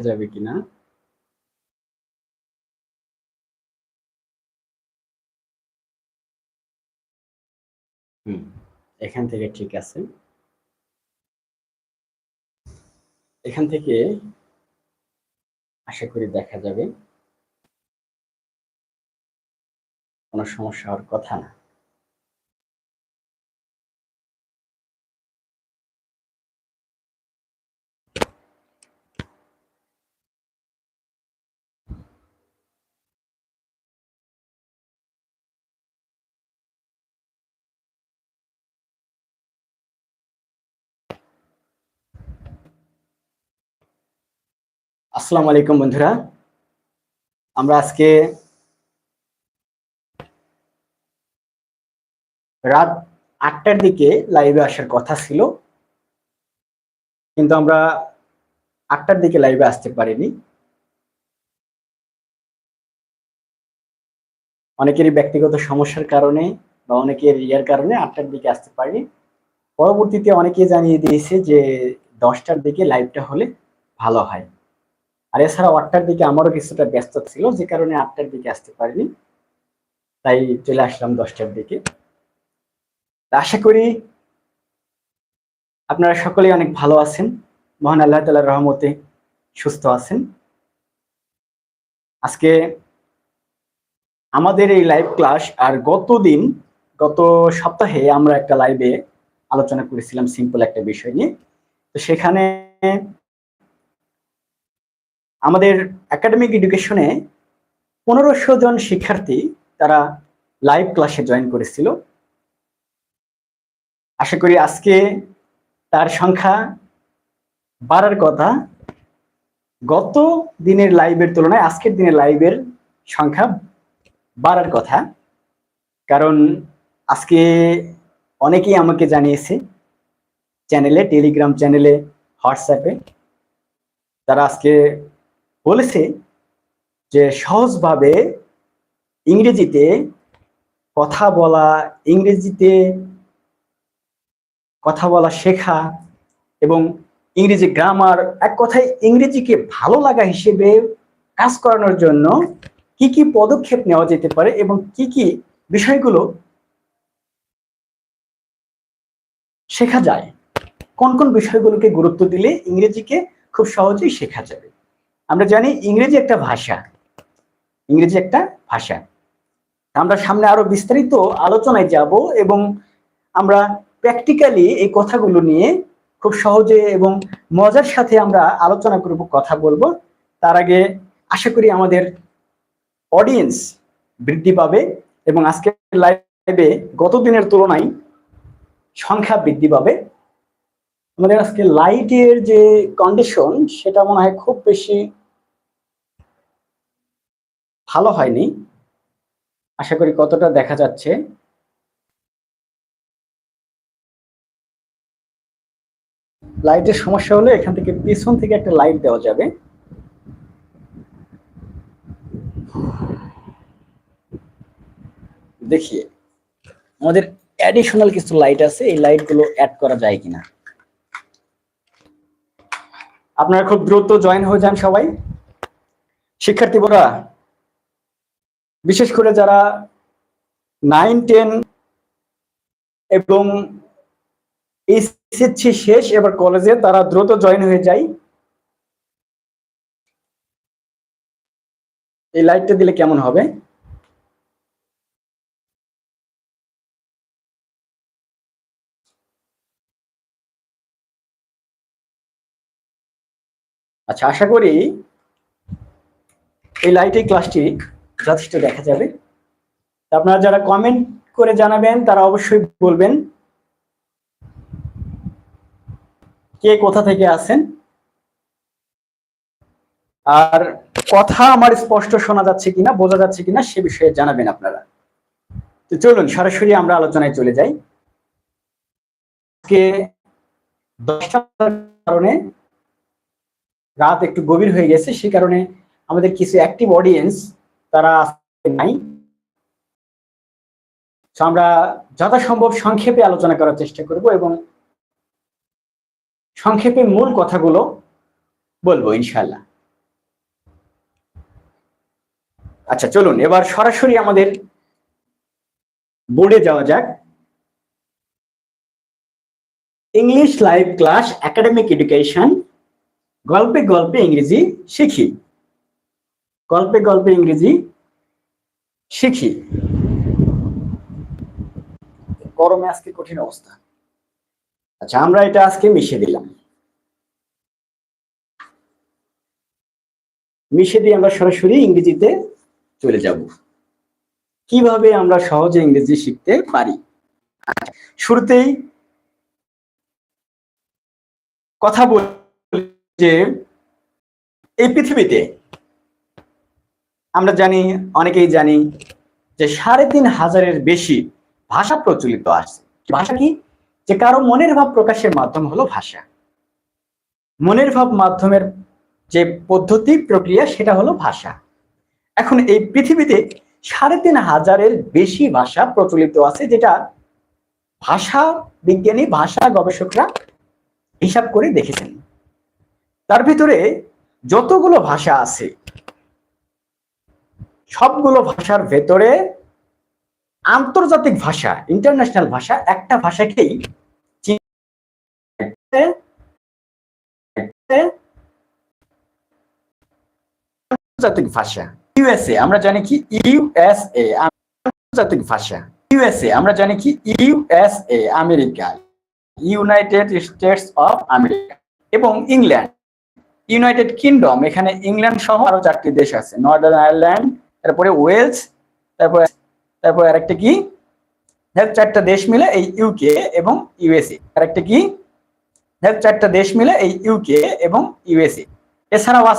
যাবে কিনা? হুম, এখান থেকে ঠিক আছে। এখান থেকে আশা করি দেখা যাবে। কোনো সমস্যা হওয়ার কথা না। আসসালামু আলাইকুম বন্ধুরা। আমরা আজকে রাত আটটার দিকে লাইভে আসার কথা ছিল, কিন্তু আমরা আটটার দিকে লাইভে আসতে পারিনি। অনেকেরই ব্যক্তিগত সমস্যার কারণে বা অনেকের ইয়ার কারণে আটটার দিকে আসতে পারিনি। পরবর্তীতে অনেকে জানিয়ে দিয়েছে যে দশটার দিকে লাইভটা হলে ভালো হয়। আর এছাড়া আটটার দিকে আমারও কিছুটা ব্যস্ত ছিল, যে কারণে আটটার দিকে আসতে পারিনি। তাই চলে আসলাম দশটার দিকে। আশা করি আপনারা সকলেই অনেক ভালো আছেন। মহান আল্লাহ তালার রহমতে সুস্থ আছেন। আজকে আমাদের এই লাইভ ক্লাস আর গত দিন গত সপ্তাহে আমরা একটা লাইভে আলোচনা করেছিলাম সিম্পল একটা বিষয় নিয়ে। তো সেখানে আমাদের একাডেমিক এডুকেশনে পনেরোশো জন শিক্ষার্থী তারা লাইভ ক্লাসে জয়েন করেছিল। আশা করি আজকে তার সংখ্যা বাড়ার কথা। গত দিনের লাইভের তুলনায় আজকের দিনের লাইভের সংখ্যা বাড়ার কথা। কারণ আজকে অনেকেই আমাকে জানিয়েছে চ্যানেলে টেলিগ্রাম চ্যানেলে হোয়াটসঅ্যাপে তারা আজকে বলেছে যে সহজভাবে ইংরেজিতে কথা বলা, ইংরেজিতে কথা বলা শেখা এবং ইংরেজি গ্রামার এক কথায় ইংরেজিকে ভালো লাগা হিসেবে কাজ করানোর জন্য কি কি পদক্ষেপ নেওয়া যেতে পারে এবং কি কি বিষয়গুলো শেখা যায়? কোন কোন বিষয়গুলোকে গুরুত্ব দিলে ইংরেজিকে খুব সহজেই শেখা যাবে? আমরা জানি ইংরেজি একটা ভাষা। ইংরেজি একটা ভাষা। আমরা সামনে আরও বিস্তারিত আলোচনায় যাব এবং আমরা প্র্যাকটিক্যালি এই কথাগুলো নিয়ে খুব সহজে এবং মজার সাথে আমরা আলোচনা করব, কথা বলব। তার আগে আশা করি আমাদের অডিয়েন্স বৃদ্ধি পাবে এবং আজকের লাইভে গত দিনের তুলনায় সংখ্যা বৃদ্ধি পাবে। আমাদের আজকে লাইটের যে কন্ডিশন সেটা মনে হয় খুব বেশি ভালো হয়নি। আশা করি কতটা দেখা যাচ্ছে। লাইটের সমস্যা হলে এখান থেকে পিছন থেকে একটা লাইট দেওয়া যাবে। দেখিয়ে আমাদের অ্যাডিশনাল কিছু লাইট আছে, এই লাইটগুলো অ্যাড করা যায় কিনা। আপনারা খুব দ্রুত জয়েন হয়ে যান সবাই। শিক্ষার্থী বড়া বিশেষ করে যারা নাইন টেন এবং এসএসসি শেষ, এবার কলেজে তারা দ্রুত জয়েন হয়ে যায়। এই লাইটটা দিলে কেমন হবে? আচ্ছা আশা করি এই লাইটের ক্লাসটি যথেষ্ট দেখা যাবে। আপনারা যারা কমেন্ট করে জানাবেন, তারা অবশ্যই বলবেন কে কোথা থেকে আছেন। আর কথা আমার স্পষ্ট শোনা যাচ্ছে কিনা, বোঝা যাচ্ছে কিনা, সে বিষয়ে জানাবেন আপনারা। তো চলুন, সরাসরি আমরা আলোচনায় চলে যাই। দশটার কারণে রাত একটু গভীর হয়ে গেছে, সে কারণে আমাদের কিছু অ্যাক্টিভ অডিয়েন্স তারা নাই। আমরা যথাসম্ভব সংক্ষেপে আলোচনা করার চেষ্টা করব এবং সংক্ষেপে মূল কথাগুলো বলব ইনশাল্লাহ আচ্ছা চলুন, এবার সরাসরি আমাদের বোর্ডে যাওয়া যাক। English live class academic education গল্পে গল্পে ইংরেজি শিখি। গল্পে গল্পে ইংরেজি শিখি। গরমে আজকে কঠিন অবস্থা। আচ্ছা আমরা এটা আজকে মিশিয়ে দিলাম। মিশে দিয়ে আমরা সরাসরি ইংরেজিতে চলে যাব। কীভাবে আমরা সহজে ইংরেজি শিখতে পারি? শুরুতেই কথা বল যে, এই পৃথিবীতে আমরা জানি, অনেকেই জানি যে সাড়ে তিন হাজারের বেশি ভাষা প্রচলিত আছে। ভাষা কি? যে কারও মনের ভাব প্রকাশের মাধ্যম হলো ভাষা। মনের ভাব মাধ্যমের যে পদ্ধতি, প্রক্রিয়া, সেটা হলো ভাষা। এখন এই পৃথিবীতে সাড়ে তিন হাজারের বেশি ভাষা প্রচলিত আছে, যেটা ভাষা বিজ্ঞানী, ভাষা গবেষকরা হিসাব করে দেখেছেন। তার ভিতরে যতগুলো ভাষা আছে সবগুলো ভাষার ভেতরে আন্তর্জাতিক ভাষা ইন্টারন্যাশনাল ভাষা, একটা ভাষাকেই আন্তর্জাতিক ভাষা। ইউএসএ আমরা জানি কি ইউএসএ আন্তর্জাতিক ভাষা। ইউএসএ আমরা জানি কি USA America. United States of America এবং ইংল্যান্ড ইউনাইটেড কিংডম এখানে ইংল্যান্ড সহ আরও চারটি দেশ আছে নর্দার্ন আয়ারল্যান্ড তারপরে ওয়েলস, তারপরে তারপরে আরেকটা কি? দেখ, চারটা দেশ মিলে এই ইউকে এবং ইউএসএ আরেকটা কি? দেখ, চারটা দেশ মিলে এই ইউকে এবং ইউএসএ এছাড়াও আছে